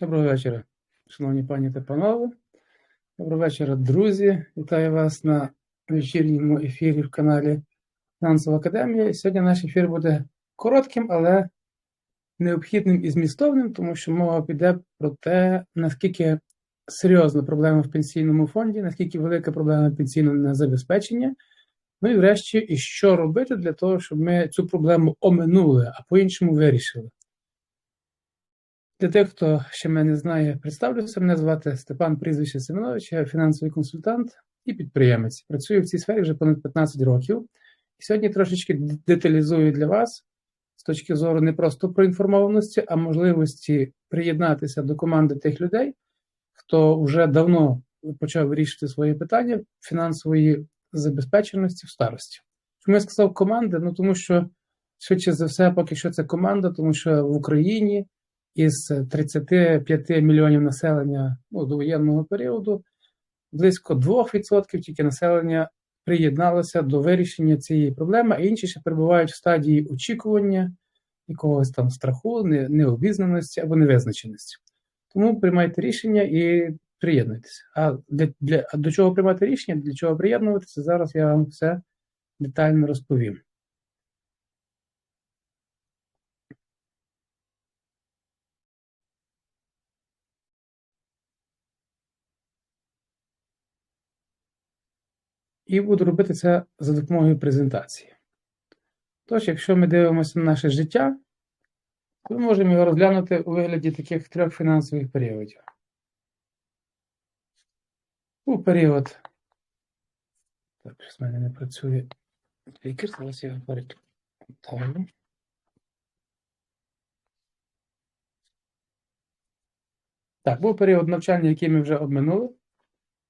Доброго вечора, шановні пані та панове. Доброго вечора, друзі. Вітаю вас на вечірньому ефірі в каналі Фінансова Академія. Сьогодні наш ефір буде коротким, але необхідним і змістовним, тому що мова піде про те, наскільки серйозна проблема в пенсійному фонді, наскільки велика проблема пенсійного незабезпечення. Ну і врешті, і що робити для того, щоб ми цю проблему оминули, а по-іншому вирішили. Для тих, хто ще мене не знає, представлюся. Мене звати Степан Прізвище Семенович, я фінансовий консультант і підприємець. Працюю в цій сфері вже понад 15 років. І сьогодні трошечки деталізую для вас з точки зору не просто проінформованості, а можливості приєднатися до команди тих людей, хто вже давно почав вирішити свої питання фінансової забезпеченості в старості. Чому я сказав команда? Ну тому що швидше за все, поки що це команда, тому що в Україні із 35 мільйонів населення ну, до воєнного періоду близько 2% тільки населення приєдналося до вирішення цієї проблеми, а інші ще перебувають в стадії очікування, якогось там страху, необізнаності або невизначеності. Тому приймайте рішення і приєднуйтеся. А для, для, до чого приймати рішення, для чого приєднуватися, зараз я вам все детально розповім. І буду робити це за допомогою презентації. Тож, якщо ми дивимося на наше життя, то ми можемо його розглянути у вигляді таких трьох фінансових періодів. У період. Так, щось в мене не працює лікар, зараз я його. Так, був період навчання, який ми вже обминули.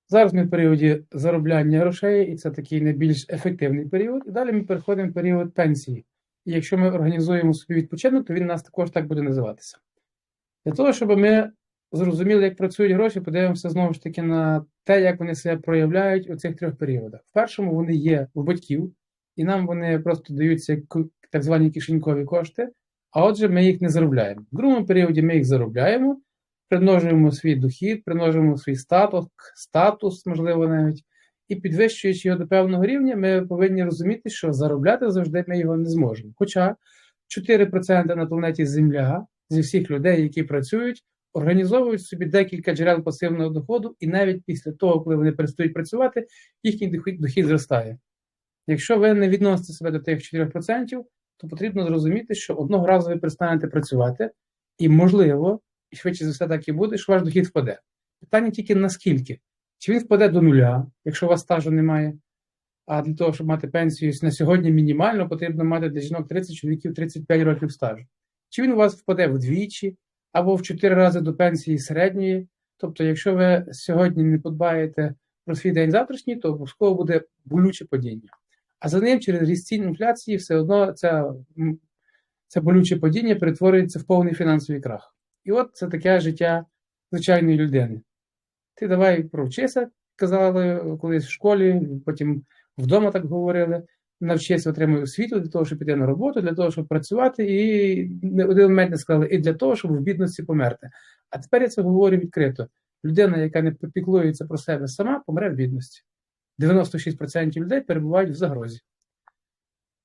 Зараз ми в періоді заробляння грошей, і це такий найбільш ефективний період. І далі ми переходимо в період пенсії. І якщо ми організуємо собі відпочинок, то він у нас також так буде називатися. Для того, щоб ми зрозуміли, як працюють гроші, подивимося знову ж таки на те, як вони себе проявляють у цих трьох періодах. В першому вони є в батьків, і нам вони просто даються так звані кишенькові кошти, а отже, ми їх не заробляємо. В другому періоді ми їх заробляємо примножуємо свій дохід, примножуємо свій статус, статус, можливо, навіть, і підвищуючи його до певного рівня, ми повинні розуміти, що заробляти завжди ми його не зможемо. Хоча 4% на планеті Земля зі всіх людей, які працюють, організовують собі декілька джерел пасивного доходу, і навіть після того, коли вони перестають працювати, їхній дохід, дохід зростає. Якщо ви не відносите себе до тих 4%, то потрібно зрозуміти, що одного разу ви перестанете працювати, і, можливо, і швидше за все так і буде, що ваш дохід впаде. Питання тільки наскільки? Чи він впаде до нуля, якщо у вас стажу немає? А для того, щоб мати пенсію на сьогодні мінімально, потрібно мати для жінок 30 чоловіків 35 років стажу. Чи він у вас впаде вдвічі або в 4 рази до пенсії середньої? Тобто, якщо ви сьогодні не подбаєте про свій день завтрашній, то обов'язково буде болюче падіння. А за ним через ріст цін інфляції все одно це, це болюче падіння перетворюється в повний фінансовий крах. І от це таке життя звичайної людини. Ти давай провчися, казали колись в школі, потім вдома так говорили. Навчися отримуй освіту для того, щоб піти на роботу, для того, щоб працювати, і не один момент не сказали, і для того, щоб в бідності померти. А тепер я це говорю відкрито. Людина, яка не піклується про себе сама, помре в бідності. 96% людей перебувають в загрозі.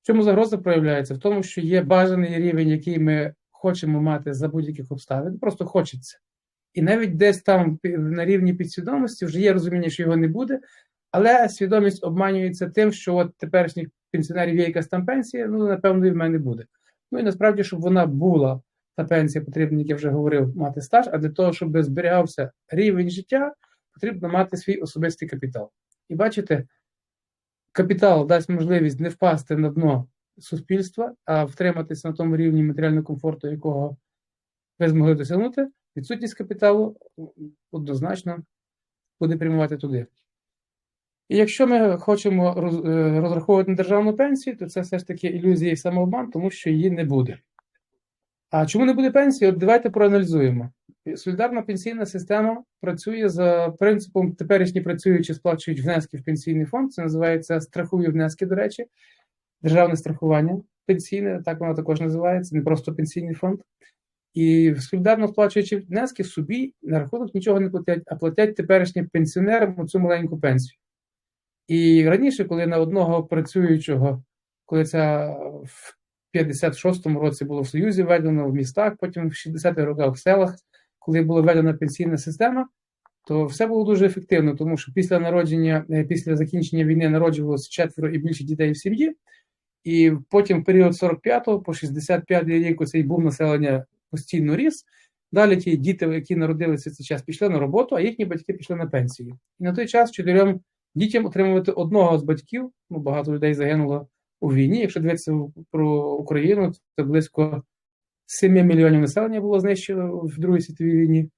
В чому загроза проявляється? В тому, що є бажаний рівень, який ми хочемо мати за будь-яких обставин, просто хочеться. І навіть десь там на рівні підсвідомості вже є розуміння, що його не буде, але свідомість обманюється тим, що от теперішніх пенсіонерів є якась там пенсія, ну, напевно, і в мене буде. Ну і насправді, щоб вона була, та пенсія потрібна, як я вже говорив, мати стаж, а для того, щоб зберігався рівень життя, потрібно мати свій особистий капітал. І бачите, капітал дасть можливість не впасти на дно суспільства, а втриматися на тому рівні матеріального комфорту, якого ви змогли досягнути, відсутність капіталу однозначно буде прямувати туди. І якщо ми хочемо е, розраховувати на державну пенсію, то це все ж таки ілюзія і самообман, тому що її не буде. А чому не буде пенсії? От давайте проаналізуємо. Солідарна пенсійна система працює за принципом теперішні працюючі сплачують внески в пенсійний фонд. Це називається страхові внески, до речі державне страхування пенсійне, так воно також називається, не просто пенсійний фонд. І солідарно сплачуючи внески собі на рахунок нічого не платять, а платять теперішнім пенсіонерам цю маленьку пенсію. І раніше, коли на одного працюючого, коли це в 56-му році було в Союзі введено в містах, потім в 60-х роках в селах, коли була введена пенсійна система, то все було дуже ефективно, тому що після народження, е, після закінчення війни народжувалося четверо і більше дітей в сім'ї. І потім в період 45 по 65 рік цей був населення постійно ріс. Далі ті діти, які народилися в цей час, пішли на роботу, а їхні батьки пішли на пенсію. І на той час чотирьом дітям отримувати одного з батьків, ну багато людей загинуло у війні. Якщо дивитися про Україну, то близько 7 мільйонів населення було знищено в Другій світовій війні.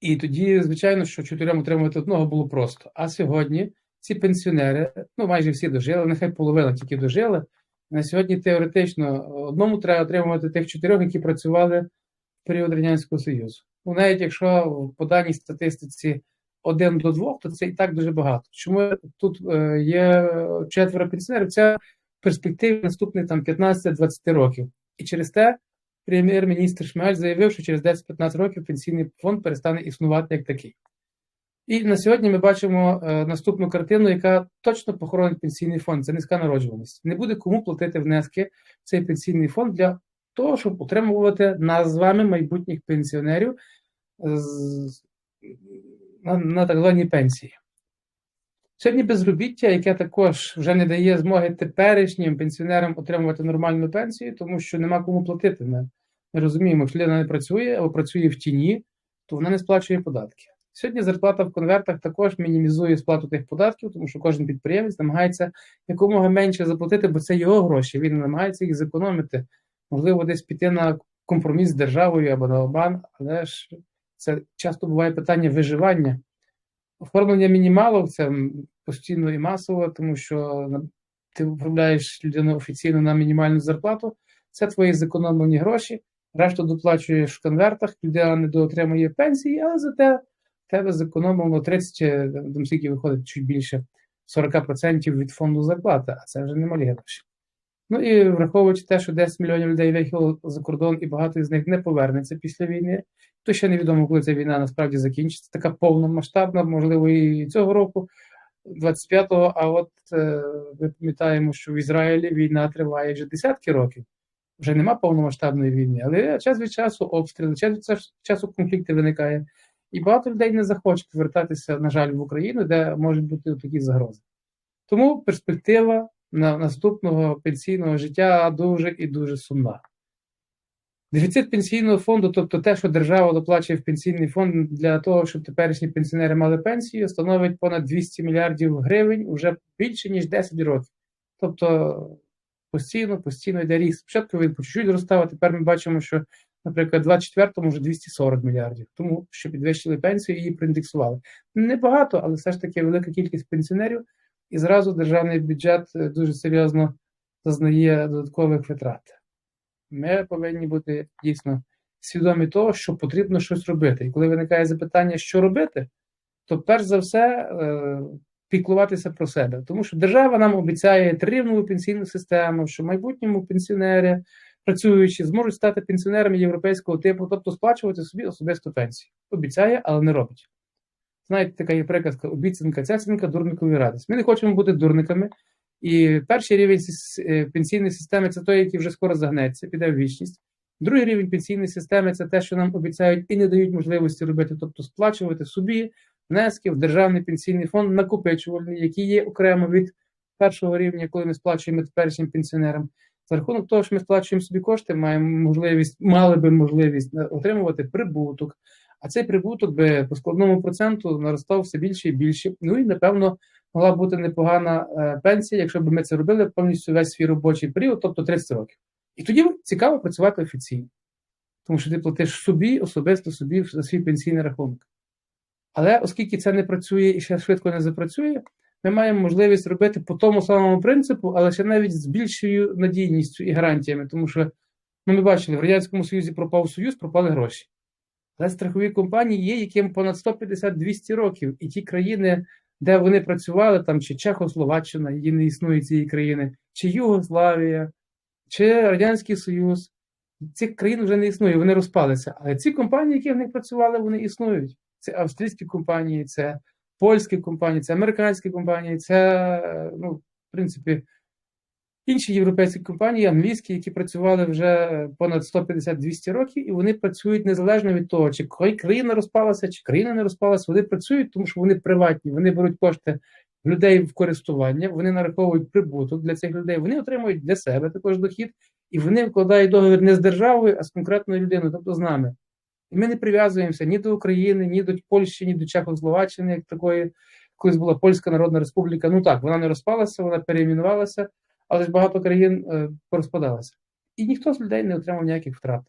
І тоді, звичайно, що чотирьом отримувати одного було просто. А сьогодні ці пенсіонери, ну майже всі дожили, нехай половина тільки дожили. На сьогодні теоретично одному треба отримувати тих чотирьох, які працювали в період Радянського Союзу. Ну, навіть якщо по даній статистиці один до двох, то це і так дуже багато. Чому тут е, є четверо пенсіонерів? Це перспективи наступних там 15-20 років. І через те прем'єр-міністр Шмель заявив, що через 10-15 років пенсійний фонд перестане існувати як такий. І на сьогодні ми бачимо е, наступну картину, яка точно похоронить пенсійний фонд. Це низька народжуваність. Не буде кому платити внески в цей пенсійний фонд для того, щоб утримувати нас з вами майбутніх пенсіонерів на, на так звані пенсії. Сьогодні безробіття, яке також вже не дає змоги теперішнім пенсіонерам отримувати нормальну пенсію, тому що нема кому платити. Ми, ми розуміємо, якщо людина не працює або працює в тіні, то вона не сплачує податки. Сьогодні зарплата в конвертах також мінімізує сплату тих податків, тому що кожен підприємець намагається якомога менше заплатити, бо це його гроші. Він намагається їх зекономити. Можливо, десь піти на компроміс з державою або на обман, але ж це часто буває питання виживання. Оформлення мінімалок це постійно і масово, тому що ти управляєш людину офіційно на мінімальну зарплату. Це твої зекономлені гроші. Решту доплачуєш в конвертах, людина не доотримує пенсії, але зате тебе зекономило 30, там скільки виходить чуть більше 40% від фонду зарплати, а це вже немалі гроші. Ну і враховуючи те, що 10 мільйонів людей виїхало за кордон, і багато з них не повернеться після війни, то ще невідомо, коли ця війна насправді закінчиться. Така повномасштабна, можливо, і цього року, 25-го. А от е, ми пам'ятаємо, що в Ізраїлі війна триває вже десятки років. Вже нема повномасштабної війни, але час від часу обстріли, час від часу конфлікти виникає. І багато людей не захочуть повертатися, на жаль, в Україну, де можуть бути такі загрози. Тому перспектива на наступного пенсійного життя дуже і дуже сумна. Дефіцит пенсійного фонду, тобто те, що держава доплачує в пенсійний фонд для того, щоб теперішні пенсіонери мали пенсію, становить понад 200 мільярдів гривень уже більше, ніж 10 років. Тобто постійно, постійно йде ріст. Спочатку він по чуть-чуть зростав, а тепер ми бачимо, що наприклад, 24-му вже 240 мільярдів, тому що підвищили пенсію і її проіндексували. Небагато, але все ж таки велика кількість пенсіонерів, і зразу державний бюджет е, дуже серйозно зазнає додаткових витрат. Ми повинні бути дійсно свідомі того, що потрібно щось робити. І коли виникає запитання, що робити, то перш за все е, піклуватися про себе, тому що держава нам обіцяє трирівну пенсійну систему, що в майбутньому пенсіонери працюючи, зможуть стати пенсіонерами європейського типу, тобто сплачувати собі особисту пенсію. Обіцяє, але не робить. Знаєте, така є приказка: обіцянка, цяцянка, дурникові радість. Ми не хочемо бути дурниками. І перший рівень е, пенсійної системи це той, який вже скоро загнеться, піде в вічність. Другий рівень пенсійної системи це те, що нам обіцяють і не дають можливості робити, тобто сплачувати собі внески в державний пенсійний фонд накопичувальний, який є окремо від першого рівня, коли ми сплачуємо теперішнім пенсіонерам. За рахунок того, що ми сплачуємо собі кошти, маємо можливість, мали би можливість отримувати прибуток. А цей прибуток би по складному проценту наростав все більше і більше. Ну і напевно могла бути непогана е, пенсія, якщо б ми це робили повністю весь свій робочий період, тобто 30 років. І тоді цікаво працювати офіційно, тому що ти платиш собі, особисто собі за свій пенсійний рахунок. Але оскільки це не працює і ще швидко не запрацює, ми маємо можливість робити по тому самому принципу, але ще навіть з більшою надійністю і гарантіями, тому що ну, ми бачили, в Радянському Союзі пропав Союз, пропали гроші. Але страхові компанії є, яким понад 150-200 років, і ті країни, де вони працювали, там чи Чехословаччина, її не існує цієї країни, чи Югославія, чи Радянський Союз, Цих країн вже не існує, вони розпалися. Але ці компанії, які в них працювали, вони існують. Це австрійські компанії, це польські компанії, це американські компанії, це, ну, в принципі, інші європейські компанії, англійські, які працювали вже понад 150-200 років, і вони працюють незалежно від того, чи країна розпалася, чи країна не розпалася. Вони працюють, тому що вони приватні, вони беруть кошти людей в користування, вони нараховують прибуток для цих людей, вони отримують для себе також дохід, і вони вкладають договір не з державою, а з конкретною людиною, тобто з нами. І ми не прив'язуємося ні до України, ні до Польщі, ні до Чехословаччини, як такої, колись була Польська Народна Республіка. Ну так, вона не розпалася, вона переіменувалася, але ж багато країн е, порозпадалися. І ніхто з людей не отримав ніяких втрат,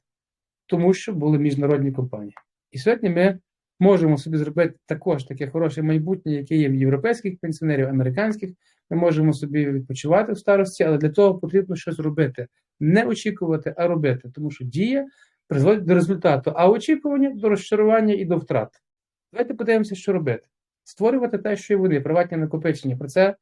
тому що були міжнародні компанії. І сьогодні ми можемо собі зробити також таке хороше майбутнє, яке є в європейських пенсіонерів, американських. Ми можемо собі відпочивати в старості, але для того потрібно щось робити. Не очікувати, а робити, тому що дія призводить до результату, а очікування до розчарування і до втрат. Давайте подивимося, що робити. Створювати те, що і вони, приватні накопичення. Про це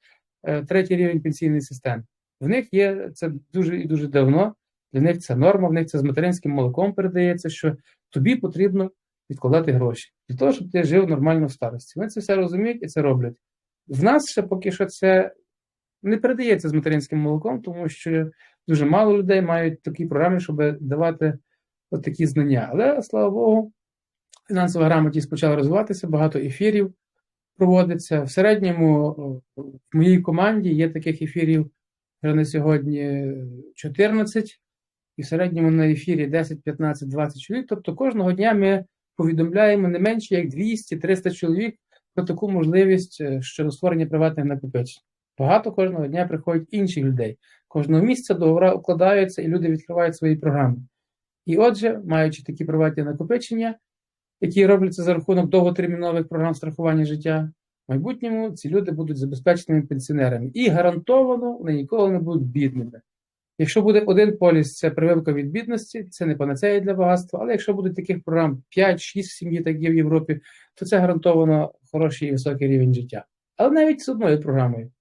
е, третій рівень пенсійної системи. В них є це дуже і дуже давно. Для них це норма, в них це з материнським молоком передається, що тобі потрібно відкладати гроші для того, щоб ти жив нормально в старості. Вони це все розуміють і це роблять. В нас ще поки що це не передається з материнським молоком, тому що дуже мало людей мають такі програми, щоб давати от такі знання. Але слава Богу, фінансова грамотність почала розвиватися, багато ефірів проводиться. В середньому в моїй команді є таких ефірів вже на сьогодні 14, і в середньому на ефірі 10, 15, 20 чоловік. Тобто кожного дня ми повідомляємо не менше як 200-300 чоловік про таку можливість е, щодо створення приватних накопичень. Багато кожного дня приходять інших людей. Кожного місяця договори укладаються і люди відкривають свої програми. І отже, маючи такі приватні накопичення, які робляться за рахунок довготермінових програм страхування життя, в майбутньому ці люди будуть забезпеченими пенсіонерами. І гарантовано вони ніколи не будуть бідними. Якщо буде один поліс, це прививка від бідності, це не панацея для багатства, але якщо буде таких програм 5-6 сім'ї, так є в Європі, то це гарантовано хороший і високий рівень життя. Але навіть з одною програмою.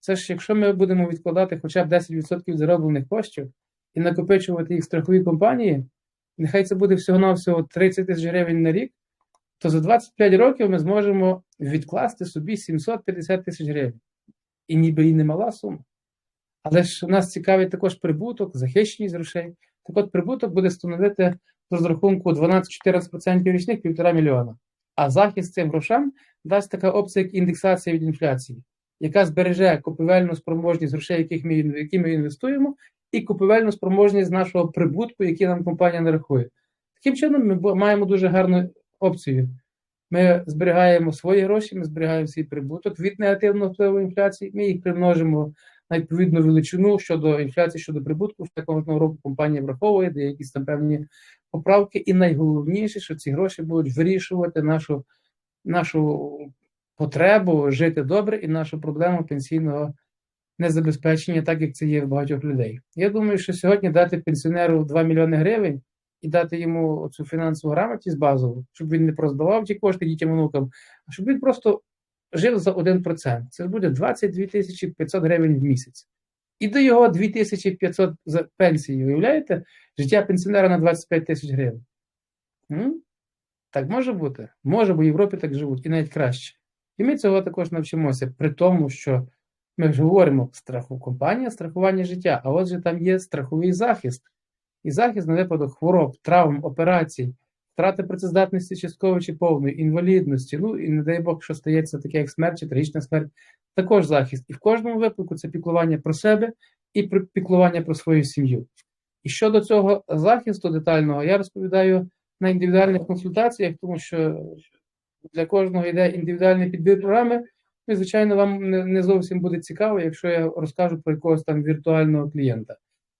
Це ж якщо ми будемо відкладати хоча б 10% зароблених коштів і накопичувати їх в страхові компанії, нехай це буде всього-навсього 30 тисяч гривень на рік, то за 25 років ми зможемо відкласти собі 750 тисяч гривень. І ніби і немала сума. Але ж нас цікавить також прибуток, захищеність грошей. Так от прибуток буде становити з розрахунку 12-14% річних півтора мільйона. А захист цим грошам дасть така опція, як індексація від інфляції, яка збереже купівельну спроможність грошей, яких ми, які ми інвестуємо, і купівельну спроможність нашого прибутку, який нам компанія нарахує. Таким чином, ми маємо дуже гарну опцію. Ми зберігаємо свої гроші, ми зберігаємо свій прибуток від негативного впливу інфляції, ми їх примножимо на відповідну величину щодо інфляції, щодо прибутку. В такому року компанія враховує, де якісь там певні поправки. І найголовніше, що ці гроші будуть вирішувати нашу, нашу потребу жити добре і нашу проблему пенсійного незабезпечення, так як це є в багатьох людей. Я думаю, що сьогодні дати пенсіонеру 2 мільйони гривень і дати йому цю фінансову грамотність базову, щоб він не проздавав ті кошти дітям онукам, а щоб він просто жив за 1%. Це буде 22 тисячі 500 гривень в місяць. І до його 2500 за пенсії, уявляєте? Життя пенсіонера на 25 тисяч гривень. М? Так може бути? Може, бо в Європі так живуть, і навіть краще. І ми цього також навчимося, при тому, що ми ж говоримо страху компанія, страхування життя, а отже, там є страховий захист. І захист на випадок хвороб, травм, операцій, втрати працездатності частково чи повної, інвалідності, ну і не дай Бог, що стається таке, як смерть чи трагічна смерть, також захист. І в кожному випадку це піклування про себе і піклування про свою сім'ю. І щодо цього захисту детального, я розповідаю на індивідуальних консультаціях, тому що для кожного йде індивідуальний підбір програми. Ну, і, звичайно, вам не зовсім буде цікаво, якщо я розкажу про якогось там віртуального клієнта.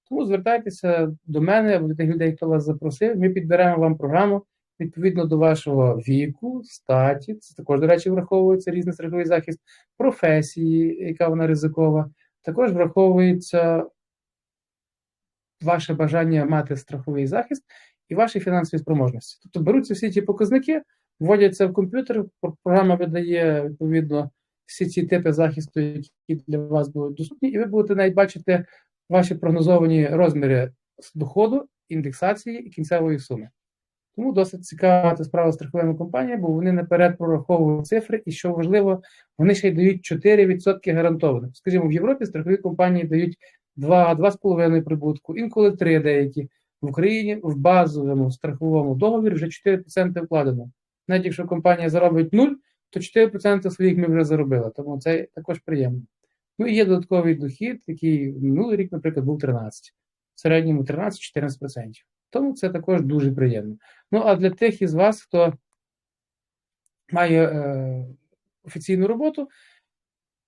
Тому звертайтеся до мене або до тих людей, хто вас запросив. Ми підберемо вам програму відповідно до вашого віку, статі. Це також, до речі, враховується різний страховий захист, професії, яка вона ризикова. Також враховується ваше бажання мати страховий захист і ваші фінансові спроможності. Тобто беруться всі ті показники, вводяться в комп'ютер, програма видає відповідно всі ці типи захисту, які для вас будуть доступні, і ви будете навіть бачити ваші прогнозовані розміри доходу індексації і кінцевої суми. Тому досить цікаво мати справу з страховими компаніями, бо вони наперед прораховують цифри, і що важливо, вони ще й дають 4% гарантовано. Скажімо, в Європі страхові компанії дають 2-2,5 прибутку, інколи 3 деякі. В Україні в базовому страховому договорі вже 4% вкладено. Навіть якщо компанія заробить 0, то 4% своїх ми вже заробили, тому це також приємно. Ну і є додатковий дохід, який минулий рік, наприклад, був 13, в середньому 13-14%. Тому це також дуже приємно. Ну, а для тих із вас, хто має е, офіційну роботу,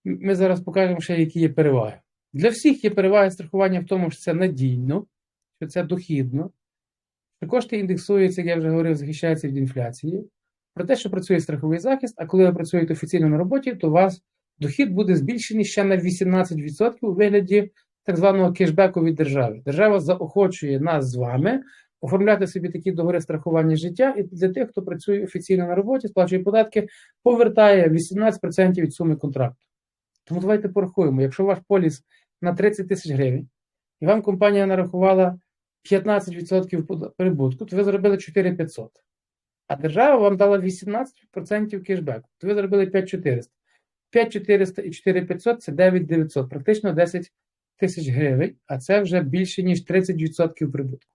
ми зараз покажемо ще, які є переваги. Для всіх є переваги страхування в тому, що це надійно, що це дохідно, що кошти індексуються, як я вже говорив, захищаються від інфляції. Про те, що працює страховий захист, а коли ви працюєте офіційно на роботі, то у вас дохід буде збільшений ще на 18% у вигляді так званого кешбеку від держави. Держава заохочує нас з вами оформляти собі такі договори страхування життя, і для тих, хто працює офіційно на роботі, сплачує податки, повертає 18% від суми контракту. Тому давайте порахуємо, якщо ваш поліс на 30 тисяч гривень, і вам компанія нарахувала 15% прибутку, то ви заробили 4500. А держава вам дала 18% кешбеку, то ви заробили 5400. 5400 і 4500 це 9900, практично 10 тисяч гривень, а це вже більше, ніж 30% прибутку.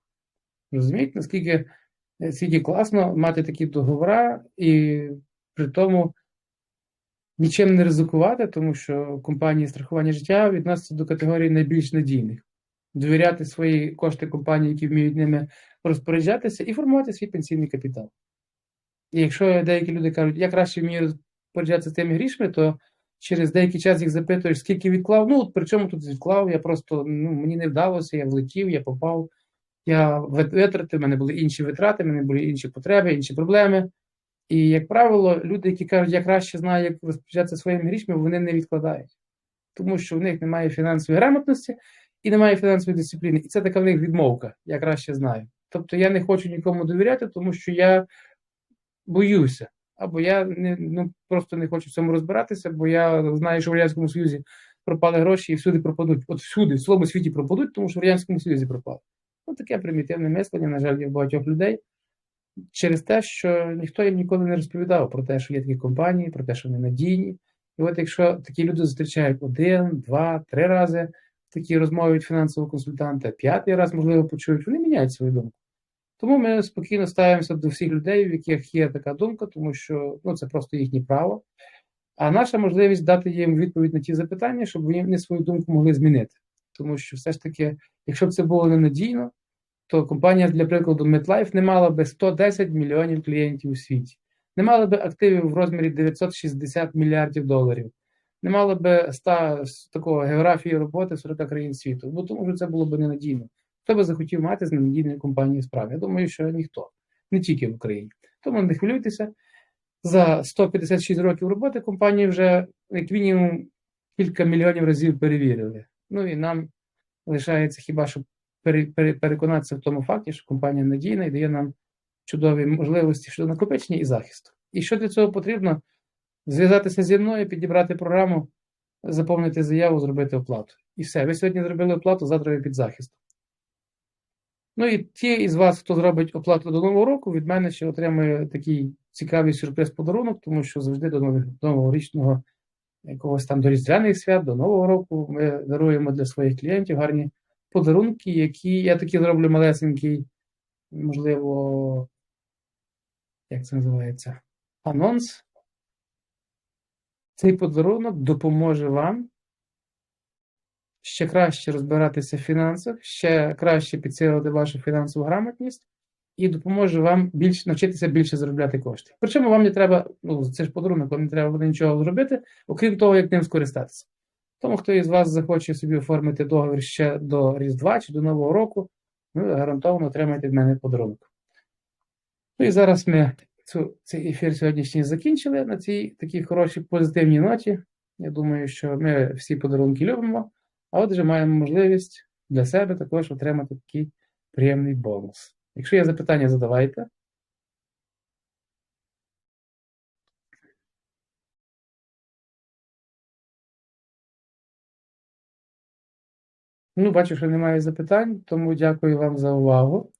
Розумієте, наскільки скільки класно мати такі договори і при тому нічим не ризикувати, тому що компанії страхування життя відносяться до категорії найбільш надійних. Довіряти свої кошти компанії, які вміють ними розпоряджатися, і формувати свій пенсійний капітал. Якщо деякі люди кажуть, я краще вмію розпоряджатися тими грішми, то через деякий час їх запитуєш, скільки відклав. Ну, от при чому тут відклав? Я просто ну, мені не вдалося, я влетів, я попав, я витратив, в мене були інші витрати, в мене були інші потреби, інші проблеми. І, як правило, люди, які кажуть, я краще знаю, як розпоряджатися своїми грішми, вони не відкладають, тому що в них немає фінансової грамотності і немає фінансової дисципліни. І це така в них відмовка, я краще знаю. Тобто я не хочу нікому довіряти, тому що я боюся. Або я не, ну, просто не хочу в цьому розбиратися, бо я знаю, що в Радянському Союзі пропали гроші і всюди пропадуть. От всюди, в цілому світі пропадуть, тому що в Радянському Союзі пропали. Ну, таке примітивне мислення, на жаль, є в багатьох людей. Через те, що ніхто їм ніколи не розповідав про те, що є такі компанії, про те, що вони надійні. І от якщо такі люди зустрічають один, два, три рази такі розмови від фінансового консультанта, п'ятий раз, можливо, почують, вони міняють свою думку. Тому ми спокійно ставимося до всіх людей, в яких є така думка, тому що ну, це просто їхнє право. А наша можливість дати їм відповідь на ті запитання, щоб вони свою думку могли змінити. Тому що все ж таки, якщо б це було ненадійно, то компанія, для прикладу, MetLife не мала би 110 мільйонів клієнтів у світі, не мала би активів в розмірі 960 мільярдів доларів, не мала би 100 такого географії роботи 40 країн світу, бо тому що це було б ненадійно. Хто би захотів мати з ненадійною компанією справи? Я думаю, що ніхто, не тільки в Україні. Тому не хвилюйтеся. За 156 років роботи компанії вже, як мінімум, кілька мільйонів разів перевірили. Ну і нам лишається хіба що переконатися в тому факті, що компанія надійна і дає нам чудові можливості щодо накопичення і захисту. І що для цього потрібно? Зв'язатися зі мною, підібрати програму, заповнити заяву, зробити оплату. І все. Ви сьогодні зробили оплату, завтра ви під захистом. Ну і ті із вас, хто зробить оплату до Нового року, від мене ще отримує такий цікавий сюрприз-подарунок, тому що завжди до новорічного якогось там до Різдвяних свят, до Нового року ми даруємо для своїх клієнтів гарні подарунки, які я такі зроблю малесенький, можливо, як це називається, анонс. Цей подарунок допоможе вам ще краще розбиратися в фінансах, ще краще підсилити вашу фінансову грамотність і допоможе вам більш навчитися більше заробляти кошти. Причому вам не треба, ну це ж подарунок, вам не треба буде нічого зробити, окрім того, як ним скористатися. Тому, хто із вас захоче собі оформити договір ще до Різдва чи до Нового року, ви гарантовано отримаєте від мене подарунок. Ну і зараз ми цю, цей ефір сьогоднішній закінчили на цій такій хорошій позитивній ноті. Я думаю, що ми всі подарунки любимо. А отже, маємо можливість для себе також отримати такий приємний бонус. Якщо є запитання, задавайте. Ну, бачу, що немає запитань, тому дякую вам за увагу.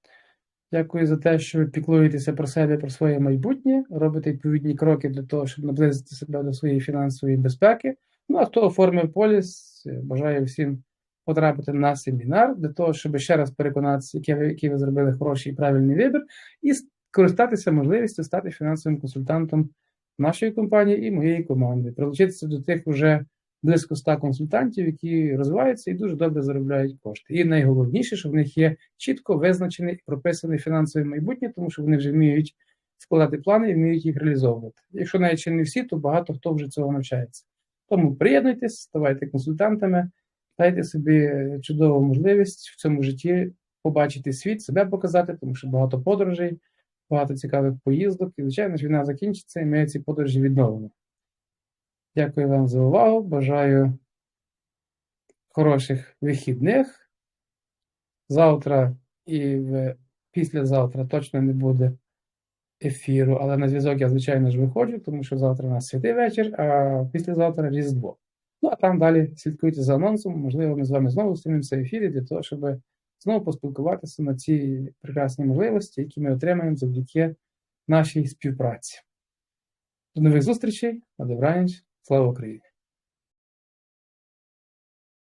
Дякую за те, що ви піклуєтеся про себе, про своє майбутнє, робите відповідні кроки для того, щоб наблизити себе до своєї фінансової безпеки. Ну, а хто оформив поліс, е, бажаю всім потрапити на семінар для того, щоб ще раз переконатися, який ви, який ви зробили хороший і правильний вибір, і скористатися можливістю стати фінансовим консультантом нашої компанії і моєї команди, прилучитися до тих вже близько 100 консультантів, які розвиваються і дуже добре заробляють кошти. І найголовніше, що в них є чітко визначене і прописане фінансове майбутнє, тому що вони вже вміють складати плани і вміють їх реалізовувати. Якщо навіть ще не всі, то багато хто вже цього навчається. Тому приєднуйтесь, ставайте консультантами, дайте собі чудову можливість в цьому житті побачити світ, себе показати, тому що багато подорожей, багато цікавих поїздок. І, звичайно ж, війна закінчиться, і ми ці подорожі відновимо. Дякую вам за увагу. Бажаю хороших вихідних. Завтра і післязавтра точно не буде ефіру, але на зв'язок я, звичайно ж, виходжу, тому що завтра у нас святий вечір, а післязавтра Різдво. Ну, а там далі слідкуйте за анонсом. Можливо, ми з вами знову зустрінемося в ефірі для того, щоб знову поспілкуватися на ці прекрасні можливості, які ми отримаємо завдяки нашій співпраці. До нових зустрічей, на добраніч, слава Україні!